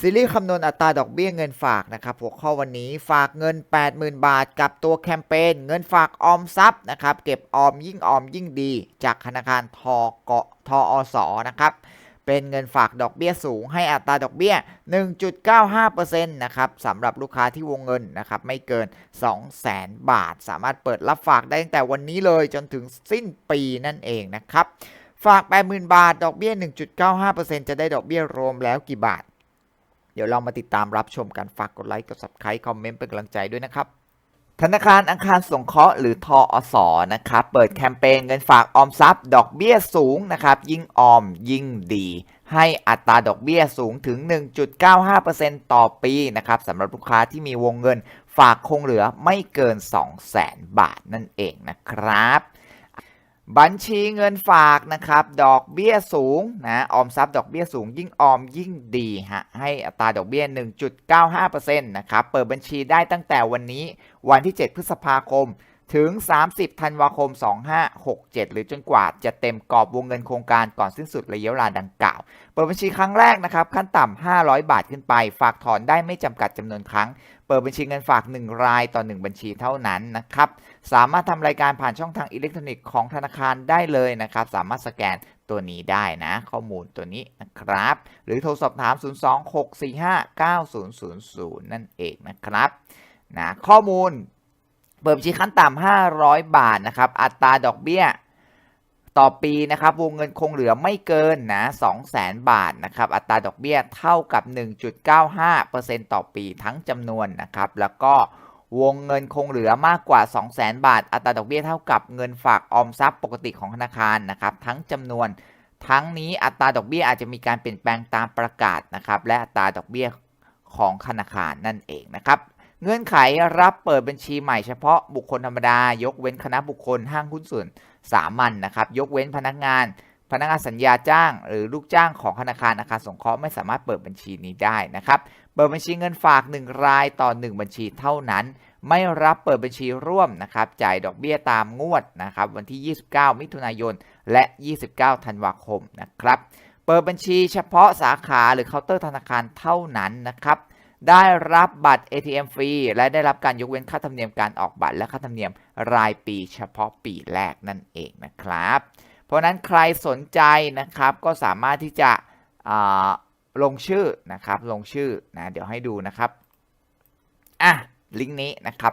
ซีรีส์คำนวณอัตราดอกเบี้ยเงินฝากนะครับหัวข้อวันนี้ฝากเงิน 80,000 บาท กับตัวแคมเปญเงินฝากออมทรัพย์นะครับเก็บออมยิ่งออมยิ่งดี จากธนาคารทกทอสนะครับเป็นเงินฝากดอกเบี้ยสูงให้อัตราดอกเบี้ย 1.95%นะครับสำหรับลูกค้าที่วงเงินนะครับไม่เกิน 200,000 บาท สามารถเปิดรับฝากได้ตั้งแต่วันนี้เลยจนถึงสิ้นปีนั่นเองนะครับฝาก 80,000 บาท ดอกเบี้ย 1.95%จะได้ดอกเบี้ยรวมแล้วกี่บาท เดี๋ยวเรามาติดตามรับชมกันฝากกดไลค์กด subscribe คอมเมนต์เป็นกำลังใจด้วยนะครับธนาคารอังคารสงเคราะห์หรือทออสอนะครับเปิดแคมเปญเงินฝากออมทรัพย์ ดอกเบี้ยสูงนะครับยิ่งออมยิ่งดี ให้อัตราดอกเบี้ยสูงถึง 1.95%ต่อปีนะครับสำหรับลูกค้าที่มีวงเงินฝากคงเหลือไม่เกิน 200,000 บาทนั่นเองนะครับ บัญชีเงินฝากนะครับ ดอกเบี้ยสูงนะออมทรัพย์ดอกเบี้ยสูง ยิ่งออมยิ่งดีฮะให้อัตราดอกเบี้ย 1.95%นะครับ เปิดบัญชีได้ตั้งแต่วันนี้วันที่ 7 พฤษภาคม ถึง 30 ธันวาคม 2567 หรือจนกว่าจะเต็มกรอบวงเงินโครงการก่อนสิ้นสุดระยะเวลาดังกล่าว เปิดบัญชีครั้งแรกนะครับ ขั้นต่ำ 500 บาทขึ้นไป ฝากถอนได้ไม่จำกัดจำนวนครั้ง เปิดบัญชีเงินฝาก 1 รายต่อ 1 บัญชีเท่านั้นนะครับ สามารถทำรายการผ่านช่องทางอิเล็กทรอนิกส์ของธนาคารได้เลยนะครับ สามารถสแกนตัวนี้ได้นะ ข้อมูลตัวนี้นะครับ หรือโทรสอบถาม 026459000 นั่นเองนะครับนะข้อมูล เปิดบัญชีขั้นต่ำ500 บาทนะครับ อัตราดอกเบี้ยต่อปีนะครับ วงเงินคงเหลือไม่เกินนะ200,000 บาทนะครับ อัตราดอกเบี้ยเท่ากับ 1.95%ต่อปีทั้งจำนวนนะครับ แล้วก็วงเงินคงเหลือมากกว่า 200,000 บาท อัตราดอกเบี้ยเท่ากับเงินฝากออมทรัพย์ปกติของธนาคารนะครับ ทั้งจำนวน ทั้งนี้อัตราดอกเบี้ยอาจจะมีการเปลี่ยนแปลงตามประกาศนะครับ และอัตราดอกเบี้ยของธนาคารนั่นเองนะครับ เงื่อนไขรับเปิดบัญชีใหม่เฉพาะบุคคลธรรมดายกเว้นคณะบุคคลห้างหุ้นส่วนสามัญนนะครับ ยกเว้นพนักงาน พนักงานสัญญาจ้าง หรือลูกจ้างของธนาคารอาคารสงเคราะห์ไม่สามารถเปิดบัญชีนี้ได้นะครับ เปิดบัญชีเงินฝาก 1 รายต่อ 1 บัญชีเท่านั้น ไม่รับเปิดบัญชีร่วมนะครับจ่ายดอกเบี้ยตามงวดนะครับวันที่ 29 มิถุนายน และ 29 ธันวาคมนะครับ เปิดบัญชีเฉพาะสาขาหรือเคาน์เตอร์ธนาคารเท่านั้นนะครับ ได้รับบัตร ATM ฟรี และได้รับการยกเว้นค่าธรรมเนียมการออกบัตร และค่าธรรมเนียมรายปีเฉพาะปีแรกนั่นเองนะครับ เพราะนั้นใครสนใจนะครับก็สามารถที่จะลงชื่อนะครับลงชื่อนะเดี๋ยวให้ดูนะครับอะลิงก์นี้นะครับ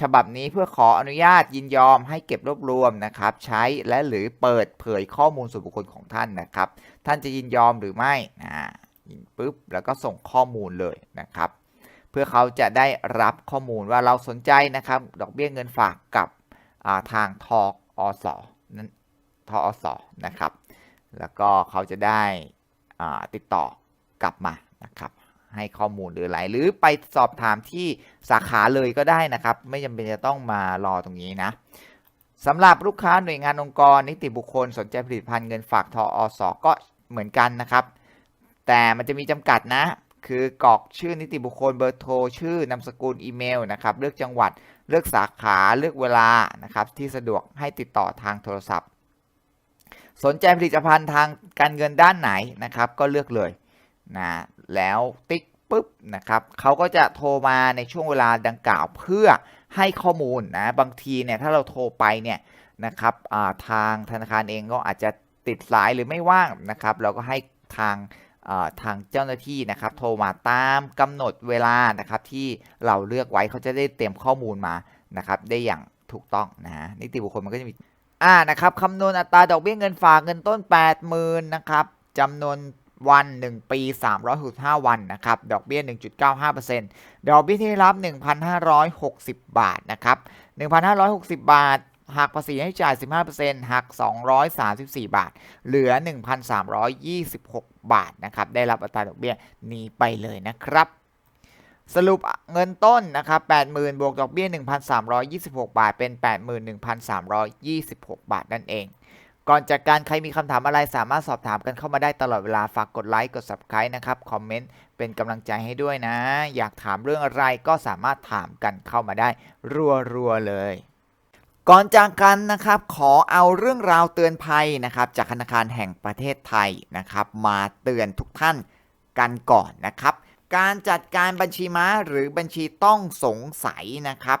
ฉบับนี้เพื่อขออนุญาตยินยอมให้เก็บรวบรวมนะครับ ใช้และหรือเปิดเผยข้อมูลส่วนบุคคลของท่านนะครับ ท่านจะยินยอมหรือไม่นะยินปุ๊บแล้วก็ส่งข้อมูลเลยนะครับ เพื่อเขาจะได้รับข้อมูลว่าเราสนใจนะครับ ดอกเบี้ยเงินฝากกับาทางทออสนั้นทออสนะครับ แล้วก็เขาจะได้ติดต่อกลับมานะครับ ให้ข้อมูลหรืออะไรหรือไปสอบถามที่สาขาเลยก็ได้นะครับ ไม่จำเป็นจะต้องมารอตรงนี้นะสำหรับลูกค้าหน่วยงานองค์กร นิติบุคคลสนใจผลิตภัณฑ์เงินฝากทออสก็เหมือนกันนะครับ แต่มันจะมีจำกัดนะ คือกรอกชื่อนิติบุคคลเบอร์โทรชื่อนามสกุลอีเมลนะครับเลือกจังหวัดเลือกสาขาเลือกเวลานะครับที่สะดวกให้ติดต่อทางโทรศัพท์ สนใจผลิตภัณฑ์ทางการเงินด้านไหนนะครับ ก็เลือกเลย นะแล้วติ๊กปุ๊บนะครับเขาก็จะโทรมาในช่วงเวลาดังกล่าวเพื่อให้ข้อมูลนะบางทีเนี่ยถ้าเราโทรไปเนี่ยนะครับาทางธนาคารเองก็อาจจะติดสายหรือไม่ว่างนะครับ เราก็ให้ทางาทางเจ้าหน้าที่นะครับ โทรมาตามกำหนดเวลานะครับ ที่เราเลือกไว้เขาจะได้เตรียมข้อมูลมานะครับ ได้อย่างถูกต้องนะฮะนิติบุคคลมันก็จะมีอ่านะครับคำนวณอัตราดอกเบี้ยเงินฝากเงินต้น 80,000นะครับจำนวน วัน 1 ปี 365 วันนะครับ ดอกเบี้ย 1.95%ดอกเบี้ยที่รับ 1,560 บาทนะครับ 1,560 บาทหักภาษีให้จ่าย 15%หัก 234 บาท เหลือ 1,326 บาทนะครับ ได้รับอัตราดอกเบี้ยนี้ไปเลยนะครับ สรุปเงินต้นนะครับ80,000 บวกดอกเบี้ย 1,326 บาท เป็น 81,326 บาทนั่นเอง ก่อนจากการใครมีคำถามอะไรสามารถสอบถามกันเข้ามาได้ตลอดเวลาฝากกดไลค์กด Subscribe นะครับ คอมเมนต์เป็นกำลังใจให้ด้วยนะ อยากถามเรื่องอะไรก็สามารถถามกันเข้ามาได้ รัวๆเลย ก่อนจากกันนะครับขอเอาเรื่องราวเตือนภัยนะครับจากธนาคารแห่งประเทศไทยนะครับ มาเตือนทุกท่านกันก่อนนะครับ การจัดการบัญชีม้าหรือบัญชีต้องสงสัยนะครับ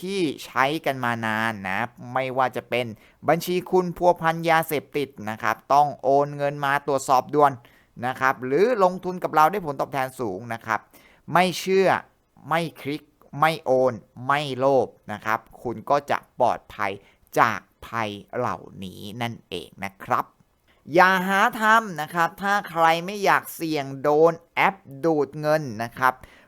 ที่ใช้กันมานานนะ ไม่ว่าจะเป็นบัญชีคุณพัวพันยาเสพติดนะครับ ต้องโอนเงินมาตรวจสอบด่วนนะครับ หรือลงทุนกับเราได้ผลตอบแทนสูงนะครับ ไม่เชื่อไม่คลิก ไม่โอน ไม่โลภนะครับ คุณก็จะปลอดภัยจากภัยเหล่านี้นั่นเองนะครับ อย่าหาทำนะครับ ถ้าใครไม่อยากเสี่ยงโดนแอปดูดเงินนะครับ